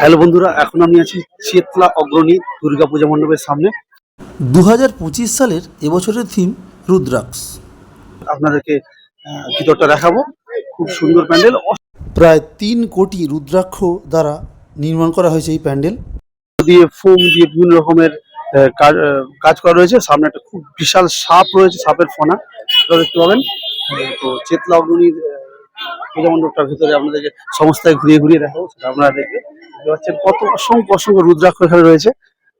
Hello বন্ধুরা এখন আমি আছি চেতলা অগ্রণী দুর্গা পূজা মণ্ডপের সামনে। দু হাজার পঁচিশ সালের এবছরের থিম রুদ্রাক্ষ। আপনাদেরকে ভিতরটা দেখাবো। খুব সুন্দর প্যান্ডেল। প্রায় তিন কোটি রুদ্রাক্ষ দ্বারা নির্মাণ করা হয়েছে এই প্যান্ডেল। দিয়ে ফোম দিয়ে বিভিন্ন রকমের কাজ করা রয়েছে। সামনে একটা খুব বিশাল সাপ রয়েছে সাপের ফনা। সেটা দেখতে পাবেন। তো চেতলা অগ্রণীর পূজা মণ্ডপটার ভিতরে আপনাদেরকে সমস্তায় ঘুরিয়ে ঘুরিয়ে দেখাবো সেটা আপনারা দেখবে কত অসংখ্য অসংখ্য রুদ্রাক্ষ এখানে রয়েছে।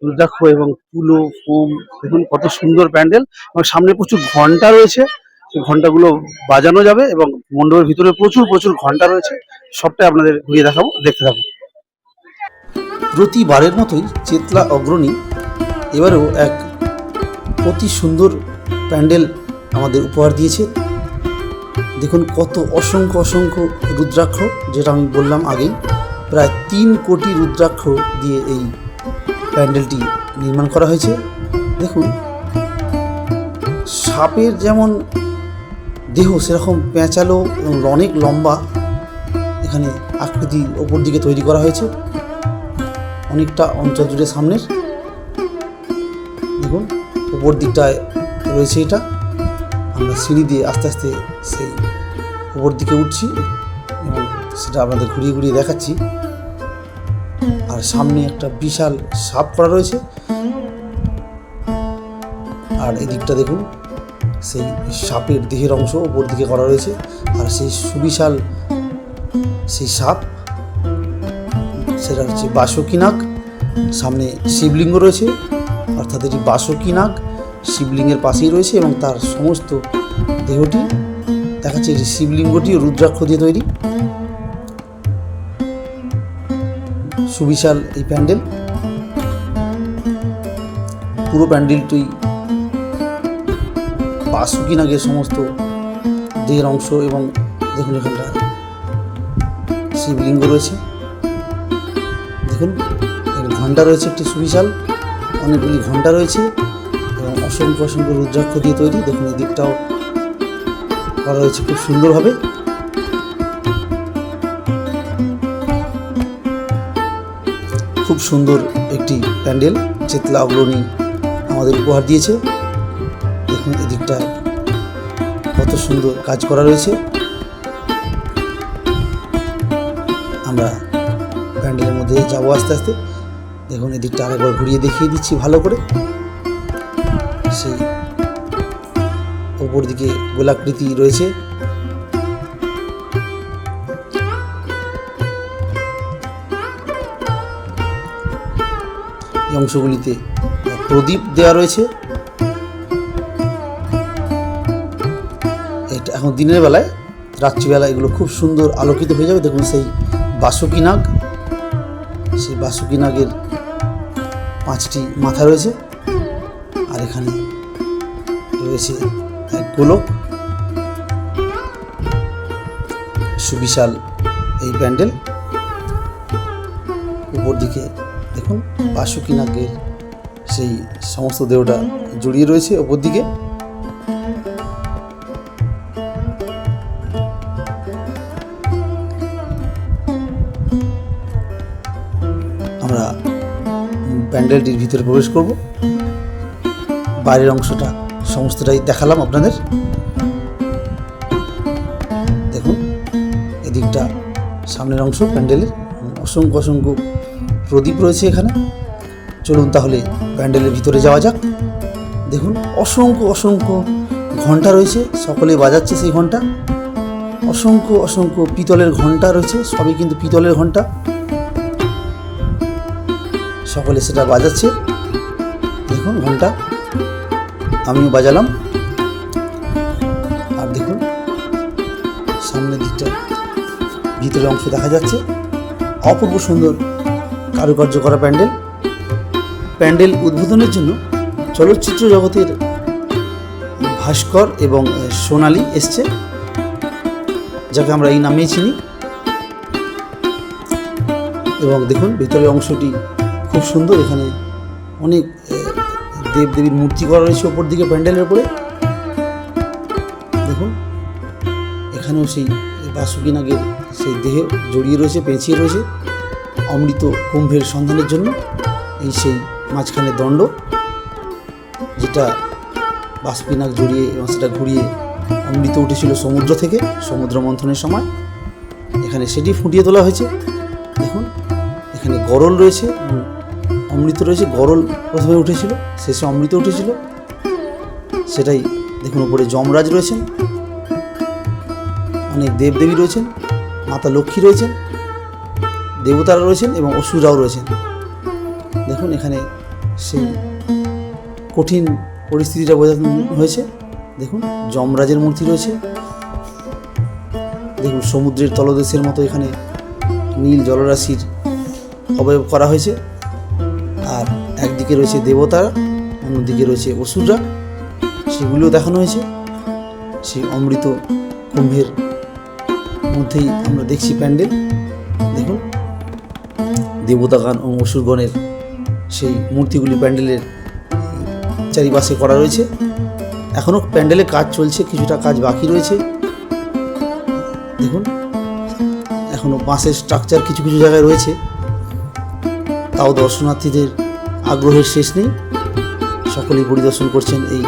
রুদ্রাক্ষ এবং তুলো, ফোম, দেখুন কত সুন্দর প্যান্ডেল এবং সামনে প্রচুর ঘণ্টা রয়েছে। সেই ঘন্টাগুলো বাজানো যাবে এবং মণ্ডপের ভিতরে প্রচুর প্রচুর ঘণ্টা রয়েছে। সবটাই আপনাদের ঘুরিয়ে দেখাবো, দেখতে থাকুন। প্রতিবারের মতোই চেতলা অগ্রণী এবারেও এক অতি সুন্দর প্যান্ডেল আমাদের উপহার দিয়েছে। দেখুন কত অসংখ্য অসংখ্য রুদ্রাক্ষ, যেটা আমি বললাম আগেই। প্রায় তিন কোটি রুদ্রাক্ষ দিয়ে এই প্যান্ডেলটি নির্মাণ করা হয়েছে। দেখুন, সাপের যেমন দেহ সেরকম পেঁচালো এবং অনেক লম্বা এখানে আকৃতি ওপর দিকে তৈরি করা হয়েছে। অনেকটা অঞ্চল জুড়ে সামনের। দেখুন উপর দিকটায় রয়েছে এটা। আমরা সিঁড়ি দিয়ে আস্তে আস্তে সেই উপর দিকে উঠছি। এবং সেটা আপনাদের ঘুরিয়ে ঘুরিয়ে দেখাচ্ছি। আর সামনে একটা বিশাল সাপ করা রয়েছে। আর এদিকটা দেখুন, সেই সাপের দেহের অংশ উপর দিকে করা রয়েছে। আর সেই সুবিশাল সেই সাপ, সেটা হচ্ছে বাসুকি নাগ সামনে শিবলিঙ্গ রয়েছে, অর্থাৎ এটি বাসুকি নাগ শিবলিঙ্গের পাশেই রয়েছে এবং তার সমস্ত দেহটি দেখাচ্ছে যে শিবলিঙ্গটিও রুদ্রাক্ষ দিয়ে তৈরি। সুবিশাল এই প্যান্ডেল। পুরো প্যান্ডেলটি বাসুকি নাগের সমস্ত দেহের অংশ এবং দেখুন এখানটা শিবলিঙ্গ রয়েছে। দেখুন ঘণ্টা রয়েছে একটি সুবিশাল, অনেকগুলি ঘণ্টা রয়েছে এবং অসংখ্য অসংখ্য রুদ্রাক্ষ দিয়ে তৈরি। দেখুন এই দিকটাও করা রয়েছে খুব সুন্দরভাবে। খুব সুন্দর একটি প্যান্ডেল চেতলা অগ্রণী আমাদের উপহার দিয়েছে। দেখুন এদিকটা কত সুন্দর কাজ করা রয়েছে। আমরা প্যান্ডেলের মধ্যে যাব আস্তে আস্তে। দেখুন এদিকটা আরেকবার ঘুরিয়ে দেখিয়ে দিচ্ছি ভালো করে। সেই ওপর দিকে গোলাকৃতি রয়েছে। এই অংশগুলিতে প্রদীপ দেওয়া রয়েছে। এটা, এখন দিনের বেলায়, রাত্রিবেলা এগুলো খুব সুন্দর আলোকিত হয়ে যাবে। দেখুন সেই বাসুকি নাগ। সেই বাসুকি নাগের পাঁচটি মাথা রয়েছে। আর এখানে রয়েছে এক গোলক সুবিশাল এই প্যান্ডেল। উপর দিকে দেখুন বাসুকি নাগের সেই সমস্ত দেহটা জড়িয়ে রয়েছে ওপর দিকে আমরা প্যান্ডেলটির ভিতরে প্রবেশ করব। বাইরের অংশটা সমস্তটাই দেখালাম আপনাদের। দেখুন এদিকটা সামনের অংশ প্যান্ডেলের অসংখ্য অসংখ্য প্রদীপ রয়েছে এখানে। চলুন তাহলে প্যান্ডেলের ভিতরে যাওয়া যাক। দেখুন, অসংখ্য অসংখ্য ঘণ্টা রয়েছে, সকলে বাজাচ্ছে সেই ঘণ্টা অসংখ্য অসংখ্য পিতলের ঘণ্টা রয়েছে, সবই কিন্তু পিতলের ঘণ্টা সকলে সেটা বাজাচ্ছে। দেখুন ঘণ্টা আমিও বাজালাম। আর দেখুন, সামনের দিকটা ভিতরের অংশ দেখা যাচ্ছে। অপূর্ব সুন্দর কারুকার্য করা প্যান্ডেল। প্যান্ডেল উদ্বোধনের জন্য চলচ্চিত্র জগতের ভাস্কর এবং সোনালি এসছে, যাকে আমরা এই নামেই চিনি। এবং দেখুন, ভিতরের অংশটি খুব সুন্দর। এখানে অনেক দেব দেবীর মূর্তি করা রয়েছে ওপর দিকে প্যান্ডেলের উপরে। দেখুন, এখানেও সেই বাসুকি নাগের সেই দেহে জড়িয়ে রয়েছে, পেঁচিয়ে রয়েছে অমৃত কুম্ভের সন্ধানের জন্য। এই সেই মাঝখানে দণ্ড, যেটা বাষ্পিনাক জড়িয়ে এবং সেটা ঘুরিয়ে অমৃত উঠেছিল সমুদ্র থেকে, সমুদ্র মন্থনের সময়। এখানে সেটি ফুটিয়ে তোলা হয়েছে। দেখুন, এখানে গরল রয়েছে অমৃত রয়েছে, গরল প্রথমে উঠেছিল, শেষে অমৃত উঠেছিল। সেটাই দেখুন, উপরে যমরাজ রয়েছেন। অনেক দেবদেবী রয়েছেন, মাতা লক্ষ্মী রয়েছেন, দেবতারা রয়েছেন এবং অসুরাও রয়েছেন। দেখুন, এখানে সেই কঠিন পরিস্থিতিটা বোঝানো হয়েছে। দেখুন, যমরাজের মূর্তি রয়েছে। দেখুন, সমুদ্রের তলদেশের মতো এখানে নীল জলরাশির অবয়ব করা হয়েছে। আর একদিকে রয়েছে দেবতারা অন্যদিকে রয়েছে অসুররা। সেগুলোও দেখানো হয়েছে। সেই অমৃত কুম্ভের মধ্যেই আমরা দেখছি প্যান্ডেল। দেখুন দেবতাগান ও অসুরগণের সেই মূর্তিগুলি প্যান্ডেলের চারিপাশে করা রয়েছে। এখনও প্যান্ডেলে কাজ চলছে, কিছুটা কাজ বাকি রয়েছে। দেখুন, এখনও বাঁশের স্ট্রাকচার কিছু কিছু জায়গায় রয়েছে। তাও দর্শনার্থীদের আগ্রহের শেষ নেই। সকলেই পরিদর্শন করছেন এই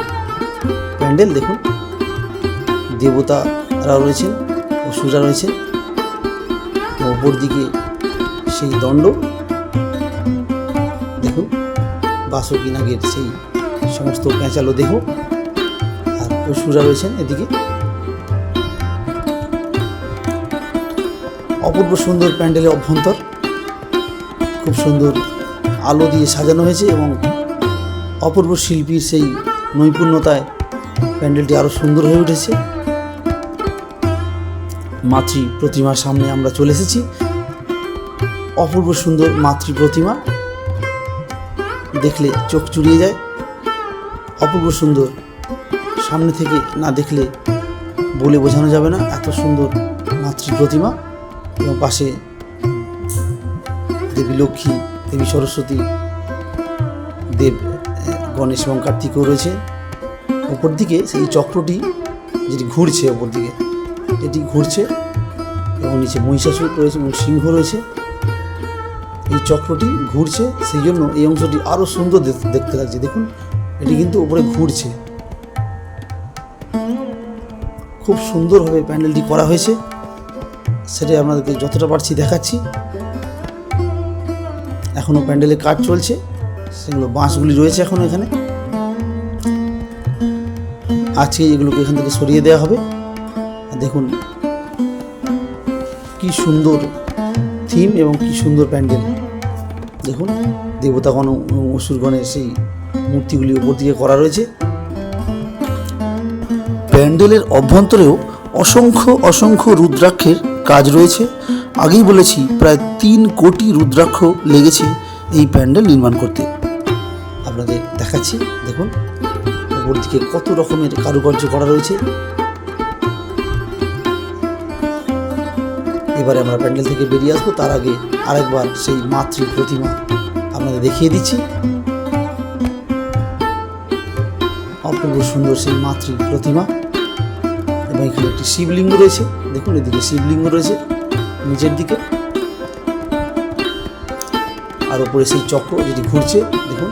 প্যান্ডেল। দেখুন দেবতারা রয়েছেন অসুরা রয়েছেন। অপর দিকে সেই দণ্ড। দেখুন, বাসকি নাগের সেই সমস্ত প্যাঁচালো দেহ আর অসুরা রয়েছেন এদিকে। অপূর্ব সুন্দর প্যান্ডেলের অভ্যন্তর। খুব সুন্দর আলো দিয়ে সাজানো হয়েছে এবং অপূর্ব শিল্পীর সেই নৈপুণ্যতায় প্যান্ডেলটি আরও সুন্দর হয়ে উঠেছে। মাতৃ প্রতিমার সামনে আমরা চলে এসেছি। অপূর্ব সুন্দর মাতৃ প্রতিমা দেখলে চোখ চুরিয়ে যায়। অপূর্ব সুন্দর সামনে থেকে না দেখলে বলে বোঝানো যাবে না এত সুন্দর মাতৃ প্রতিমা এবং পাশে দেবী লক্ষ্মী, দেবী সরস্বতী, দেব গণেশ এবং কার্তিকও রয়েছে। ওপর দিকে সেই চক্রটি যেটি ঘুরছে ওপর দিকে এটি ঘুরছে এবং নিচে মহিষাসুর রয়েছে এবং সিংহ রয়েছে। এই চক্রটি ঘুরছে, সেই জন্য এই অংশটি আরও সুন্দর দেখতে লাগছে। দেখুন, এটি কিন্তু উপরে ঘুরছে। খুব সুন্দরভাবে প্যান্ডেলটি করা হয়েছে। সেটাই আপনাদেরকে যতটা পারছি দেখাচ্ছি। এখনও প্যান্ডেলের কাজ চলছে। সেগুলো বাঁশগুলি রয়েছে এখনও এখানে। আজকে এগুলোকে এখান থেকে সরিয়ে দেওয়া হবে। দেখুন কি সুন্দর থিম এবং কি সুন্দর প্যান্ডেল। দেখুন দেবতাগণ অসুরগণের সেই মূর্তিগুলি উপর দিকে করা রয়েছে। প্যান্ডেলের অভ্যন্তরেও অসংখ্য অসংখ্য রুদ্রাক্ষের কাজ রয়েছে। আগেই বলেছি, প্রায় তিন কোটি রুদ্রাক্ষ লেগেছে এই প্যান্ডেল নির্মাণ করতে। আপনাদের দেখাচ্ছি, দেখুন উপর দিকে কত রকমের কারুকার্য করা রয়েছে। এবারে আমরা প্যান্ডেল থেকে বেরিয়ে আসব, তার আগে আরেকবার সেই মাতৃ প্রতিমা আপনাদের দেখিয়ে দিচ্ছি। অপূর্ব সুন্দর সেই মাতৃ প্রতিমা, এবং এখানে একটি শিবলিঙ্গ রয়েছে। দেখুন, এদিকে শিবলিঙ্গ রয়েছে। নিচের দিকে। আর উপরে সেই চক্র যেটি ঘুরছে, দেখুন,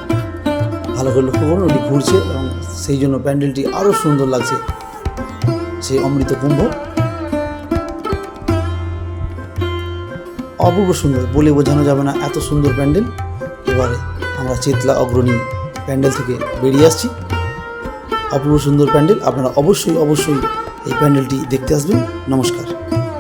ভালো করে লক্ষ্য করুন, ওটি ঘুরছে এবং সেই জন্য প্যান্ডেলটি আরও সুন্দর লাগছে সেই অমৃত কুম্ভ। অপূর্ব সুন্দর, বলে বোঝানো যাবে না, এত সুন্দর প্যান্ডেল। এবারে আমরা চেতলা অগ্রণী প্যান্ডেল থেকে বেরিয়ে আসছি। অপূর্ব সুন্দর প্যান্ডেল, আপনারা অবশ্যই অবশ্যই এই প্যান্ডেলটি দেখতে আসবেন। নমস্কার।